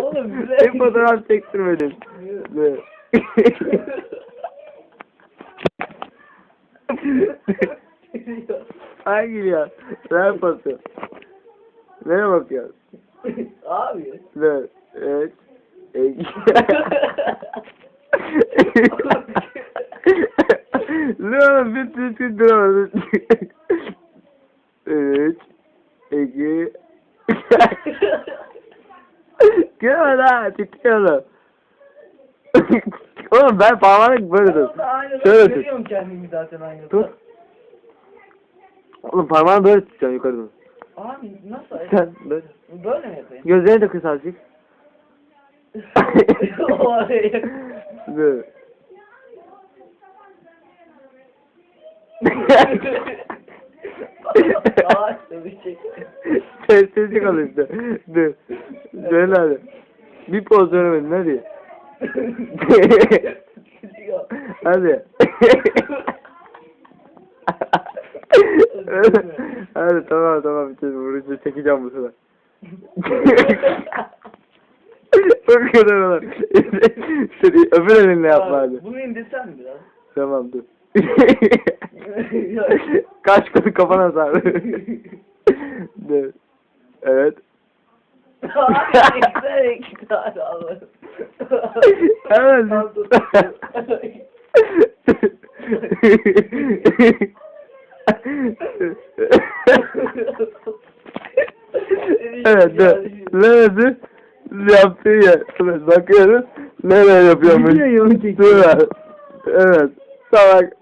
Oğlum, güzel. Bir fotoğraf. Dur. Hangi ya? Ver pası. Nereye bakıyorsun? Abi. Evet. İki. Dur oğlum bir düzgün duramadım. Üç. İki. Gülme lan titriyorum. Oğlum ben parmağını böyle tut. Şöyle tut. görüyorum kendimi zaten aynada. Tut. Oğlum parmağını böyle tutacaksın yukarı doğru. Abi nasıl? Sen böyle. Böyle mi yapayım? Gözlerini de kıs azıcık. Oraya. Sessizlik al işte. Dur. Söyle hadi. Bir poz veremedin hadi. hadi. hadi tamam tamam bitirdim. Vurucu çekeceğim bu sefer. Çok kadar olur. Şunu öbür elinle yapma hadi. Bunu indirsen biraz. Tamam dur. Kaç katı kafana sar. dur. Evet. Abi güzel iki tane alırım. Evet. Evet dur. Neresi? Yaptığı yer. Evet bakıyoruz. Nereye yapıyormuş? Çekiyor? Dur. Evet. Salak.